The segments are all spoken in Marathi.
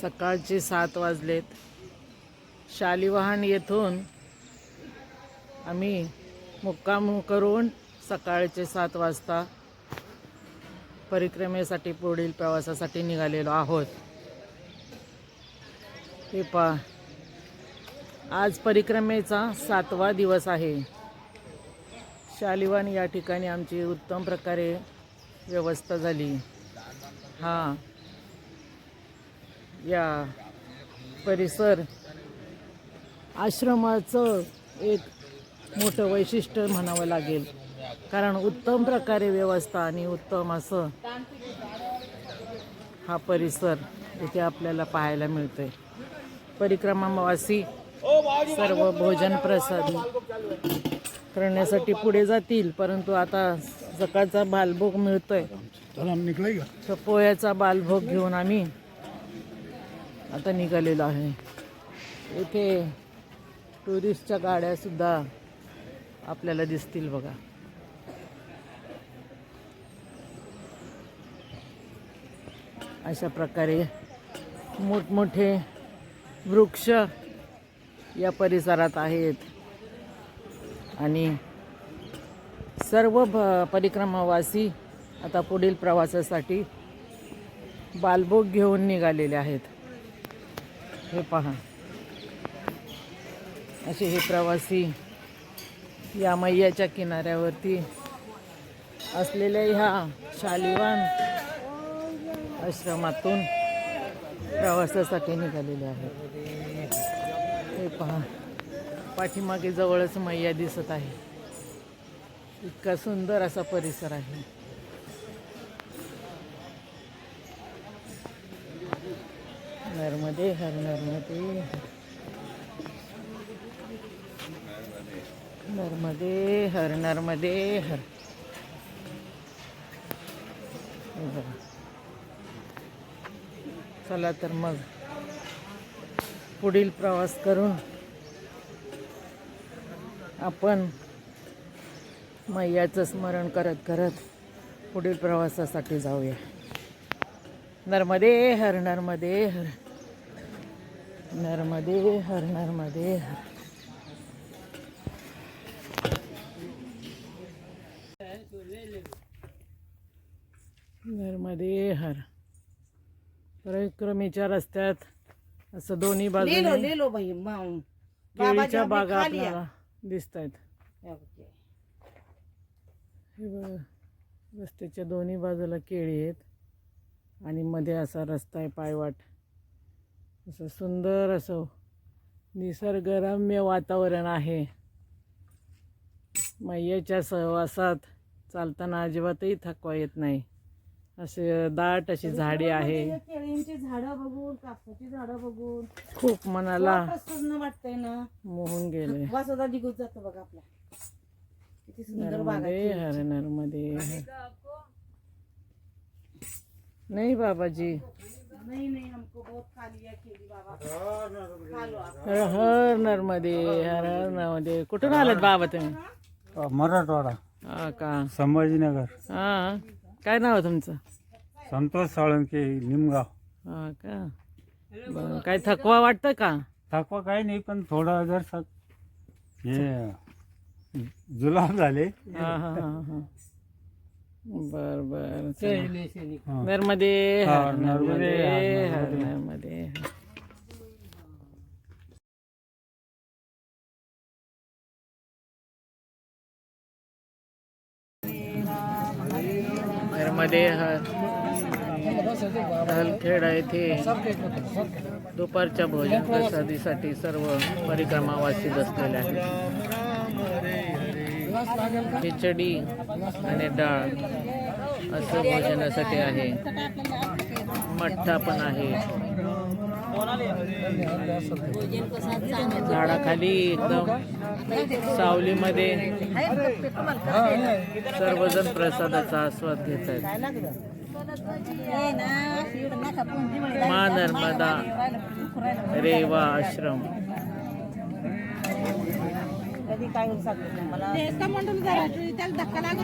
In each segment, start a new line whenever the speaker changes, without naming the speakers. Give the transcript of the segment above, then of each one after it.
सकाळचे सात वाजलेत. शालिवाहन येथून आम्ही मुक्काम करून सकाळचे सात वाजता परिक्रमेसाठी पुढील प्रवासासाठी निघालेलो आहोत. हे पा आज परिक्रमेचा सातवा दिवस आहे. शालिवान या ठिकाणी आमची उत्तम प्रकारे व्यवस्था झाली. हां. या परिसर आश्रमाचं एक मोठं वैशिष्ट्य म्हणावं लागेल. कारण उत्तम प्रकारे व्यवस्था आणि उत्तम असं हा परिसर इथे आपल्याला पाहायला मिळतोय. परिक्रमावासी सर्व भोजन प्रसादी करण्यासाठी पुढे जातील परंतु आता सकाळचा बालभोग मिळतोय. पोह्याचा बालभोग घेऊन आम्ही आता निघालेलो आहे. इथे टुरिस्टच्या गाड्यासुद्धा आपल्याला दिसतील बघा. अशा प्रकारे मोठमोठे वृक्ष या परिसरात आहेत. आणि सर्व भ- परिक्रमावासी आता पुढील प्रवासासाठी बालभोग घेऊन निघालेले आहेत. हे पहा. असे हे प्रवासी या मैयाच्या किनाऱ्यावरती असलेल्या ह्या शालिवान आश्रमातून प्रवासासाठी निघालेले आहेत. हे पहा. पाठीमागे जवळच मैया दिसत आहे. इतका सुंदर असा परिसर आहे. नर्मदे हर नर्मदे. नर्मदे हर नर्मदे हर. चला तर मग पुढील प्रवास करून आपण मैयाचं स्मरण करत करत पुढील प्रवासासाठी जाऊया. नर्मदे हर नर्मदे हर. नर्मदे हर नर्मदे हर. नर्मदे हर. परिक्रमेच्या रस्त्यात असं दोन्ही
ले लो
बाजूने
ले लो भाई माँ
केळीच्या
बाबाजी
बागा आपल्याला दिसत आहेत रस्त्याच्या दोन्ही बाजूला केळी आहेत. आणि मध्ये असा रस्ता आहे पायवाट. असं सुंदर असं निसर्गरम्य वातावरण आहे. मैयाच्या सहवासात चालताना अजिबातही थकवा येत नाही. असे दाट अशी झाडे आहे.
केळींची झाडं बघून कापसाची झाडं बघून.
खूप मनाला
वाटतंय ना.
मोहून गेले.
निघून जातो बघा आपला. किती सुंदर बाग आहे
नर्मदे हर नर्मदे नाही बाबाजी
नहीं नहीं हमको बहुत खा लिया केली बाबा। लो आप।
हर हर नर्मदे हर हर नर्मदे। कुठून आलात बाबा तुम्ही?
मराठवाडा
हा का?
संभाजीनगर.
हा? काय नाव आहे तुमचं?
संतोष साळुंके निमगाव.
हा का? बरं. काय थकवा वाटतं का?
थकवा काही नाही पण थोडा जर स- हे जुलाब झाले.
हा हा हा हा. बर बर. नर्मदे हर
नर्मदे,
नर्मदे
हर
हर
नर्मदे.
हर. हलखेडा येथे दुपारच्या भोजन प्रसादीसाठी सर्व परिक्रमावासी बसलेले आहेत खिचडी आणि डाळ. असं भोजनासाठी आहे. मठ्ठा पण आहे. झाडाखाली एकदम सावलीमध्ये सर्वजण प्रसादाचा आस्वाद घेत आहेत मा नर्मदा रेवा आश्रम.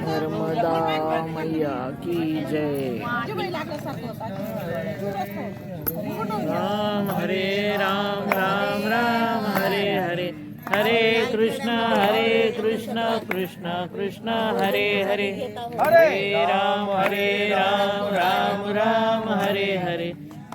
नर्मदा मैया की जय. राम
हरे राम राम राम हरे हरे. हरे कृष्ण हरे कृष्ण कृष्ण कृष्ण हरे हरे. हरे राम हरे राम राम राम हरे हरे.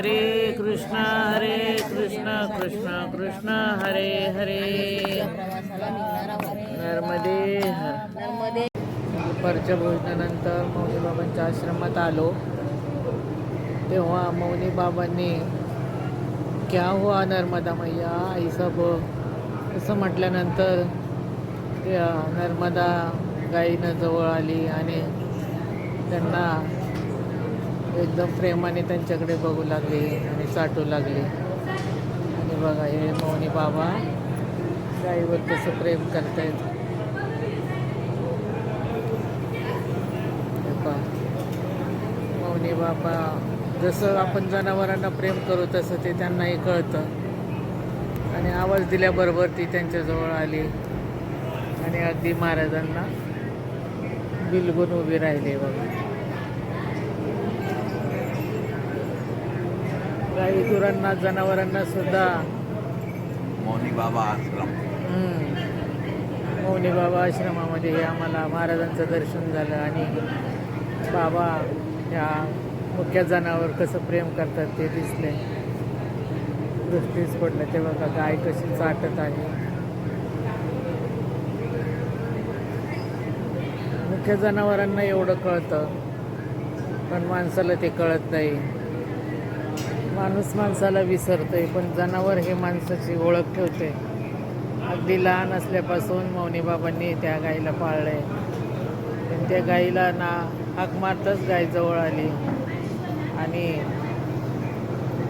हरे कृष्ण हरे कृष्ण कृष्ण कृष्ण हरे हरे। नर्मदे हर। दुपारच्या भोजनानंतर मौनी बाबांच्या आश्रमात आलो. तेव्हा मौनी बाबांनी क्या हुआ नर्मदा मैया आई सब? असं म्हटल्यानंतर त्या नर्मदा गाईनं जवळ आली आणि त्यांना एकदम प्रेमाने त्यांच्याकडे बघू लागले आणि चाटू लागले. आणि बघा हे मौनी बाबा गाईवर कसं प्रेम करतायत. हे मौनी बाबा जसं आपण जनावरांना प्रेम करू तसं ते त्यांनाही कळतं. आणि आवाज दिल्याबरोबर ती त्यांच्याजवळ आली. आणि अगदी महाराजांना बिलगून उभी राहिली बघा. गाई गुरांना जनावरांना सुद्धा.
मौनी बाबा आश्रम.
मौनी बाबा आश्रमामध्ये हे आम्हाला महाराजांचं दर्शन झालं आणि बाबा या मुख्य जनावर कसं प्रेम करतात ते दिसले. दृष्टीच पडलं ते बघा गाय कशी चाटत आहे. मुख्य जनावरांना एवढं कळतं पण माणसाला ते कळत नाही. माणूस माणसाला विसरतोय पण जनावर हे माणसाची ओळख ठेवते. अगदी लहान असल्यापासून मौनी बाबांनी त्या गाईला पाळलंय. पण त्या गाईला ना हाक मारताच गाय जवळ आली. आणि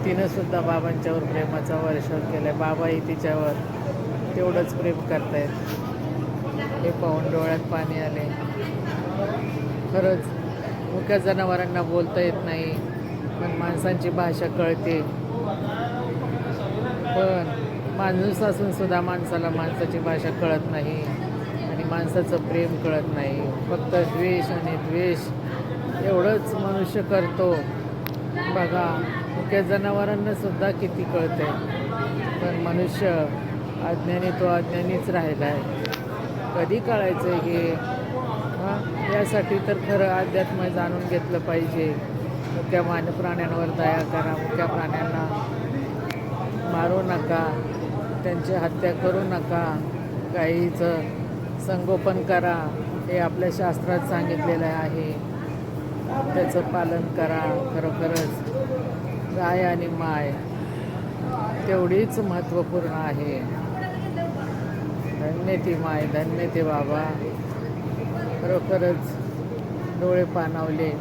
तिनं सुद्धा बाबांच्यावर प्रेमाचा वर्षाव केलाय. बाबाही तिच्यावर तेवढंच प्रेम करतायत. हे पाहून डोळ्यात पाणी आले खरंच मुख्या जनावरांना बोलता येत नाही. पण माणसांची भाषा कळते. पण माणूस असून सुद्धा माणसाला माणसाची भाषा कळत नाही आणि माणसाचं प्रेम कळत नाही. फक्त द्वेष आणि द्वेष. एवढंच मनुष्य करतो. बघा मुख्या जनावरांना सुद्धा किती कळते. पण मनुष्य अज्ञानी तो अज्ञानीच राहिला आहे. कधी कळायचं हे? हां? यासाठी तर खरं अध्यात्म जाणून घेतलं पाहिजे. मुख्या मान प्राण्यांवर दया करा मुख्या प्राण्यांना मारू नका त्यांची हत्या करू नका गाईचं संगोपन करा हे आपल्या शास्त्रात सांगितलेलं आहे. त्याचं पालन करा खरोखरच गाय आणि माय तेवढीच महत्त्वपूर्ण आहे. धन्य ती माय धन्य ते बाबा. खरोखरच डोळे पाणावले.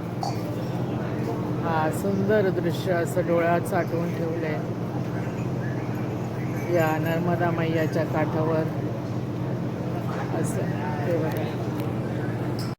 हा सुंदर दृश्य असं डोळ्यात साठवून ठेवले या नर्मदा मैयाच्या काठावर. असं ते बघा.